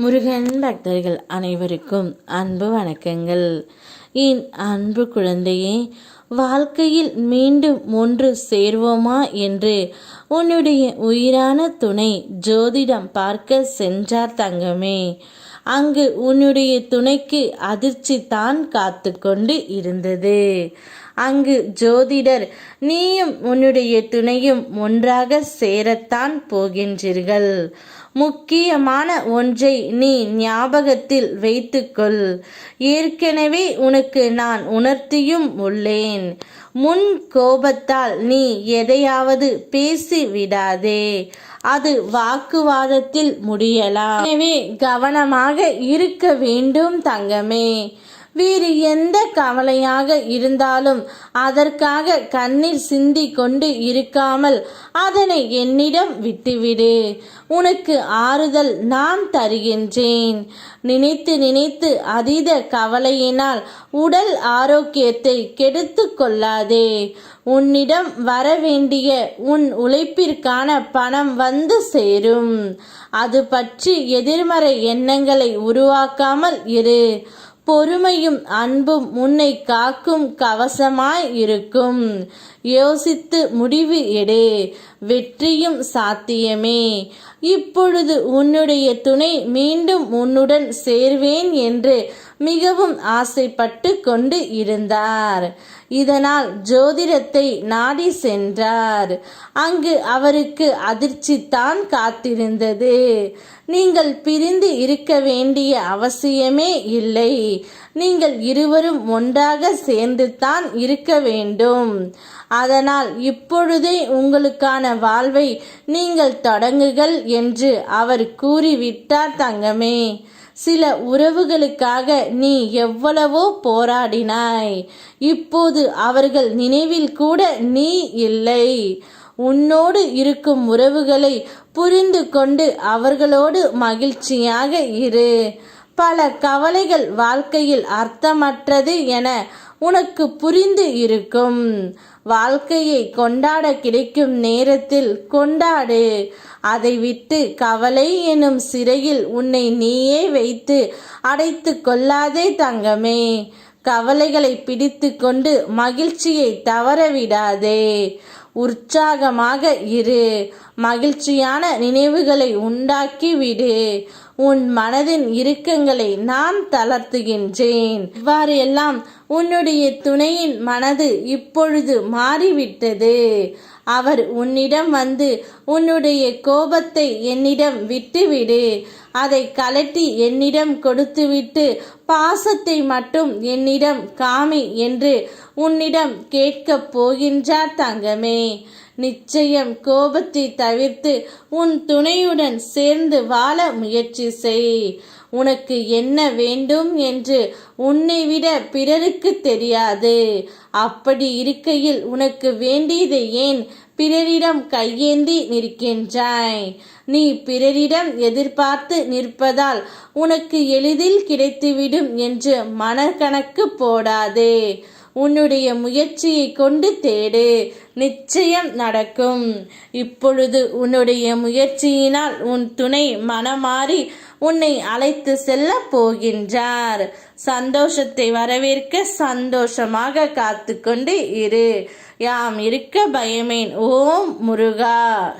முருகன் பக்தர்கள் அனைவருக்கும் அன்பு வணக்கங்கள். என் அன்பு குழந்தையே வாழ்க்கையில் மீண்டும் ஒன்று சேர்வோமா என்று உன்னுடைய உயிரான துணை ஜோதிடம் பார்க்க சென்றார் தங்கமே. அங்கு உன்னுடைய துணைக்கு அதிர்ச்சி தான் காத்து கொண்டு இருந்தது. அங்கு ஜோதிடர் நீயும் உன்னுடைய துணையும் ஒன்றாக சேரத்தான் போகின்றீர்கள். முக்கியமான ஒன்றை நீ ஞாபகத்தில் வைத்துக்கொள். ஏற்கனவே உனக்கு நான் உணர்த்தியும் உள்ளேன். முன் கோபத்தால் நீ எதையாவது பேசி விடாதே அது வாக்குவாதத்தில் முடியலாம். எனவே கவனமாக இருக்க வேண்டும் தங்கமே. வேறு எந்த கவலையாக இருந்தாலும் அதற்காக கண்ணீர் சிந்தி கொண்டு இருக்காமல் அதனை என்னிடம் விட்டுவிடு. உனக்கு ஆறுதல் நான் தருகின்றேன். நினைத்து நினைத்து அதீத கவலையினால் உடல் ஆரோக்கியத்தை கெடுத்து கொள்ளாதே. உன்னிடம் வர வேண்டிய உன் உழைப்பிற்கான பணம் வந்து சேரும். அது பற்றி எதிர்மறை எண்ணங்களை உருவாக்காமல் இரு. பொறுமையும் அன்பும் உன்னை காக்கும் கவசமாய் இருக்கும். யோசித்து முடிவு எடு. வெற்றியும் சாத்தியமே. இப்பொழுது உன்னுடைய துணை மீண்டும் உன்னுடன் சேர்வேன் என்று மிகவும் ஆசைப்பட்டு கொண்டு இருந்தார். இதனால் ஜோதிடத்தை நாடி சென்றார். அங்கு அவருக்கு அதிர்ச்சி தான் காத்திருந்தது. நீங்கள் பிரிந்து இருக்க வேண்டிய அவசியமே இல்லை. நீங்கள் இருவரும் ஒன்றாக சேர்ந்து தான் இருக்க வேண்டும். அதனால் இப்பொழுதே உங்களுக்கான வாழ்வை நீங்கள் தொடங்குகள் என்று அவர் கூறிவிட்டார் தங்கமே. சில உறவுகளுக்காக நீ எவ்வளவோ போராடினாய். இப்போது அவர்கள் நினைவில் கூட நீ இல்லை. உன்னோடு இருக்கும் உறவுகளை புரிந்து கொண்டு அவர்களோடு மகிழ்ச்சியாக இரு. பல கவலைகள் வாழ்க்கையில் அர்த்தமற்றது என உனக்கு புரிந்து இருக்கும். வாழ்க்கையை கொண்டாட கிடைக்கும் நேரத்தில் கொண்டாடு. அதை விட்டு கவலை எனும் சிறையில் உன்னை நீயே வைத்து அடைத்து கொள்ளாதே தங்கமே. கவலைகளை பிடித்து கொண்டு மகிழ்ச்சியை தவறவிடாதே. உற்சாகமாக இரு. மகிழ்ச்சியான நினைவுகளை உண்டாக்கி விடு உன் மனதின் இறுக்கங்களை நான் தளர்த்துகின்றேன். இவ்வாறு எல்லாம் உன்னுடைய துணையின் மனது இப்பொழுது மாறிவிட்டது. அவர் உன்னிடம் வந்து உன்னுடைய கோபத்தை என்னிடம் விட்டுவிடு. அதை கலட்டி என்னிடம் கொடுத்துவிட்டு பாசத்தை மட்டும் என்னிடம் காமி என்று உன்னிடம் கேட்கப் போகின்றார் தங்கமே. நிச்சயம் கோபத்தை தவிர்த்து உன் துணையுடன் சேர்ந்து வாழ முயற்சி செய். உனக்கு என்ன வேண்டும் என்று உன்னை விட பிறருக்கு தெரியாது. அப்படி இருக்கையில் உனக்கு வேண்டியதை ஏன் பிறரிடம் கையேந்தி நிற்கின்றாய்? நீ பிறரிடம் எதிர்பார்த்து நிற்பதால் உனக்கு எளிதில் கிடைத்துவிடும் என்று மனக்கணக்கு போடாதே. உன்னுடைய முயற்சியை கொண்டு தேடு. நிச்சயம் நடக்கும். இப்பொழுது உன்னுடைய முயற்சியினால் உன் துணை மனமாறி உன்னை அழைத்து செல்ல போகின்றார். சந்தோஷத்தை வரவேற்க சந்தோஷமாக காத்து கொண்டு இரு. யாம் இருக்க பயமேன். ஓம் முருகா.